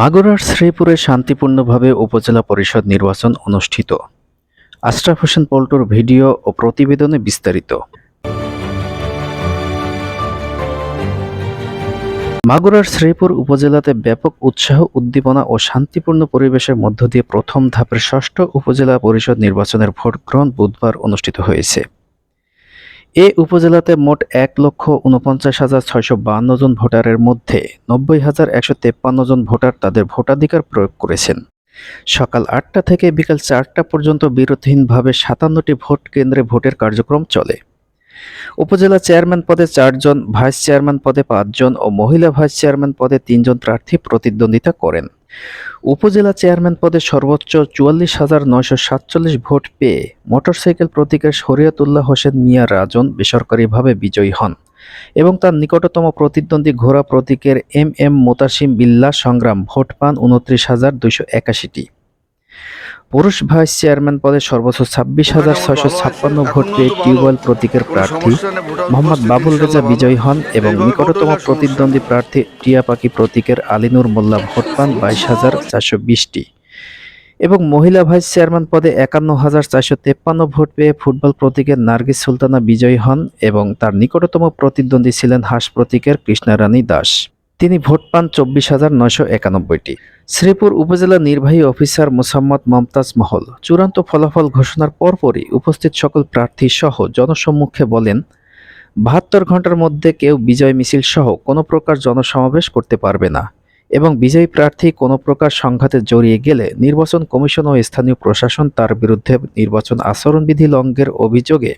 মাগুরার শ্রীপুরে শান্তিপূর্ণভাবে উপজেলা পরিষদ নির্বাচন অনুষ্ঠিত। আশরাফ হোসেন পল্টুর ভিডিও ও প্রতিবেদনে বিস্তারিত। মাগুরার শ্রীপুর উপজেলাতে ব্যাপক উৎসাহ, উদ্দীপনা ও শান্তিপূর্ণ পরিবেশের মধ্য দিয়ে প্রথম ধাপের ষষ্ঠ উপজেলা পরিষদ নির্বাচনের ভোট গ্রহণ বুধবার অনুষ্ঠিত হয়েছে। এ উপজেলাতে মোট এক লক্ষ উনপঞ্চাশ হাজার ছয়শো বাহান্ন জন ভোটারের মধ্যে নব্বই হাজার একশো তেপ্পান্ন জন ভোটার তাদের ভোটাধিকার প্রয়োগ করেছেন। সকাল আটটা থেকে বিকাল চারটা পর্যন্ত বিরতিহীনভাবে সাতান্নটি ভোট কেন্দ্রে ভোটের কার্যক্রম চলে। উপজেলা চেয়ারম্যান পদে চারজন, ভাইস চেয়ারম্যান পদে পাঁচজন ও মহিলা ভাইস চেয়ারম্যান পদে তিনজন প্রার্থী প্রতিদ্বন্দ্বিতা করেন। উপজেলা চেয়ারম্যান পদে সর্বোচ্চ চুয়াল্লিশ হাজার নয়শো সাতচল্লিশ ভোট পেয়ে মোটরসাইকেল প্রতীকের শরিয়তুল্লাহ হোসেন মিয়া রাজন বেসরকারিভাবে বিজয়ী হন এবং তার নিকটতম প্রতিদ্বন্দ্বী ঘোড়া প্রতীকের এম এম মোতাসিম বিল্লা সংগ্রাম ভোট পান উনত্রিশ হাজার দুইশো একাশিটি। পুরুষ ভাইস চেয়ারম্যান পদে সর্বোচ্চ ছাব্বিশ হাজার ছয়শো ছাপ্পান্ন ভোট পেয়ে টিউবওয়েল প্রতীকের প্রার্থী মোহাম্মদ বাবুল রেজা বিজয়ী হন এবং নিকটতম প্রতিদ্বন্দ্বী প্রার্থী টিয়া পাখি প্রতীকের আলিনুর মোল্লা ভোট পান বাইশ হাজার চারশো বিশটি। এবং মহিলা ভাইস চেয়ারম্যান পদে একান্ন হাজার চারশো তেপ্পান্ন ভোট পেয়ে ফুটবল প্রতীকের নার্গিস সুলতানা বিজয়ী হন এবং তার নিকটতম প্রতিদ্বন্দ্বী ছিলেন হাঁস প্রতীকের কৃষ্ণারানী দাস। তিনি ভোট পান চব্বিশ হাজার নয়শো একানব্বইটি। শ্রীপুর উপজেলা নির্বাহী অফিসার মোসাম্মদ মমতাজ মহল। চূড়ান্ত ফলাফল ঘোষণার পরপরই উপস্থিত সকল প্রার্থী সহ জনসম্মুখে বলেন, বাহাত্তর ঘণ্টার মধ্যে কেউ বিজয় মিছিল সহ কোনো প্রকার জনসমাবেশ করতে পারবে না এবং বিজয়ী প্রার্থী কোনো প্রকার সংঘাতে জড়িয়ে গেলে নির্বাচন কমিশন ও স্থানীয় প্রশাসন তার বিরুদ্ধে নির্বাচন আচরণবিধি লঙ্ঘের অভিযোগে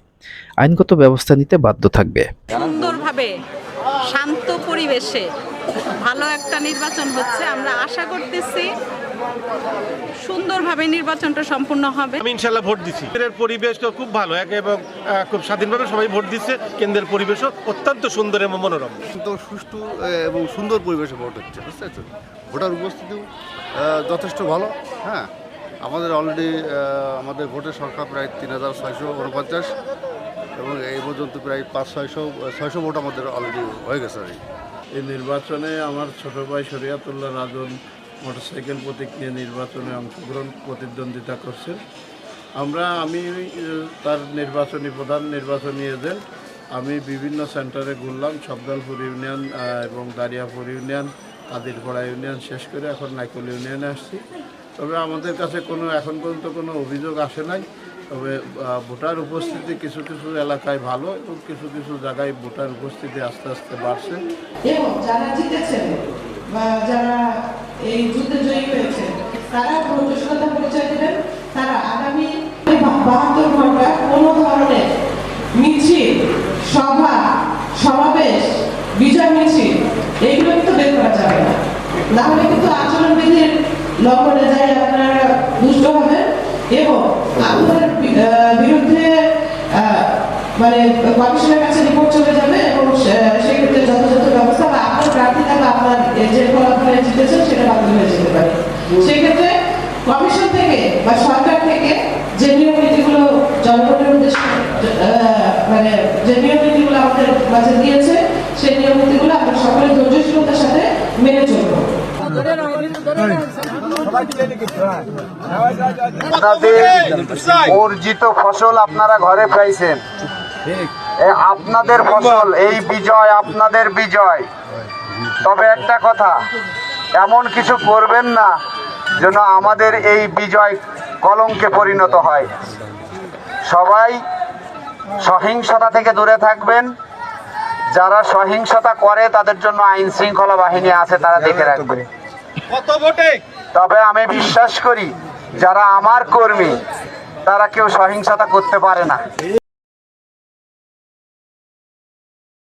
আইনগত ব্যবস্থা নিতে বাধ্য থাকবে। সুন্দরভাবে শান্ত পরিবেশে ভালো একটা নির্বাচন হচ্ছে। আমরা আশা করতেছি সুন্দরভাবে নির্বাচনটা সম্পূর্ণ হবে। আমি ইনশাল্লাহ ভোট দিচ্ছি কেন্দ্রের পরিবেশ খুব ভালো এক এবং খুব স্বাধীনভাবে সবাই ভোট দিচ্ছে। কেন্দ্রের পরিবেশও অত্যন্ত সুন্দর এবং মনোরম। তো সুষ্ঠু এবং সুন্দর পরিবেশে ভোট হচ্ছে বুঝতে পারছ ভোটার উপস্থিতিও যথেষ্ট ভালো হ্যাঁ? আমাদের অলরেডি আমাদের ভোটের সংখ্যা প্রায় তিন হাজার ছয়শো উনপঞ্চাশ এবং এই পর্যন্ত প্রায় পাঁচ ছয়শো ছয়শো ভোট আমাদের অলরেডি হয়ে গেছে আর। এই নির্বাচনে আমার ছোট ভাই শরিয়াতুল্লাহ রাজন মোটরসাইকেল প্রতীক নিয়ে নির্বাচনে অংশগ্রহণ প্রতিদ্বন্দ্বিতা করছেন আমরা, আমি তার নির্বাচনী, প্রধান নির্বাচনী এজেন্ট। আমি বিভিন্ন সেন্টারে ঘুরলাম সবদলপুর ইউনিয়ন এবং দারিয়াপুর ইউনিয়ন, কাদিরপাড়া ইউনিয়ন, শেষ করে এখন নাইকল ইউনিয়নে আসছি। তবে আমাদের কাছে কোনো, এখন পর্যন্ত কোনো অভিযোগ আসে নাই। তবে ভোটার উপস্থিতি কিছু কিছু এলাকায় ভালো এবং কিছু কিছু জায়গায় ভোটার উপস্থিতি আস্তে আস্তে বাড়ছে। এবং যারা জিতেছেন বা যারা এই যুদ্ধে জয়ী হয়েছেন তারা প্রচেষ্টা পরিচয় দেবেন। তারা আগামী বাহাত্তর ঘণ্টা কোনো ধরনের মিছিল, সভা, সমাবেশ, বিজয় মিছিল, এইগুলো কিন্তু বের করা যাবে না। নাহলে কিন্তু আচরণবিধির লঙ্ঘনে যাই আপনারা দুষ্ট হবেন এবং বিরুদ্ধে মানে কমিশনের কাছে রিপোর্ট চলে যাবে এবং সেক্ষেত্রে যথাযথ ব্যবস্থা বা আপনার প্রার্থীতা বা আপনার যে ফলাফলে জিতেছেন সেটা বাতিল হয়ে যেতে পারে। সেক্ষেত্রে কমিশন থেকে বা সরকার থেকে যে নিয়ম নীতিগুলো জনগণের উদ্দেশ্যে মানে যে নিয়ম নীতিগুলো আমাদের মাঝে দিয়েছে, সেই নিয়ম নীতিগুলো আমরা সকলে ধৈর্যশীলতার সাথে মেনে চলবো। অর্জিত ফসল আপনারা ঘরে পাইছেন। আপনাদের ফসল, এই বিজয়, আপনাদের বিজয়। তবে একটা কথা, এমন কিছু করবেন না যেন আমাদের এই বিজয় কলঙ্কে পরিণত হয়। সবাই সহিংসতা থেকে দূরে থাকবেন। যারা সহিংসতা করে, তাদের জন্য আইন শৃঙ্খলা বাহিনী আছে, তারা দেখে রাখবে তবে আমি বিশ্বাস করি যারা আমার কর্মী তারা কেউ সহিংসতা করতে পারে না।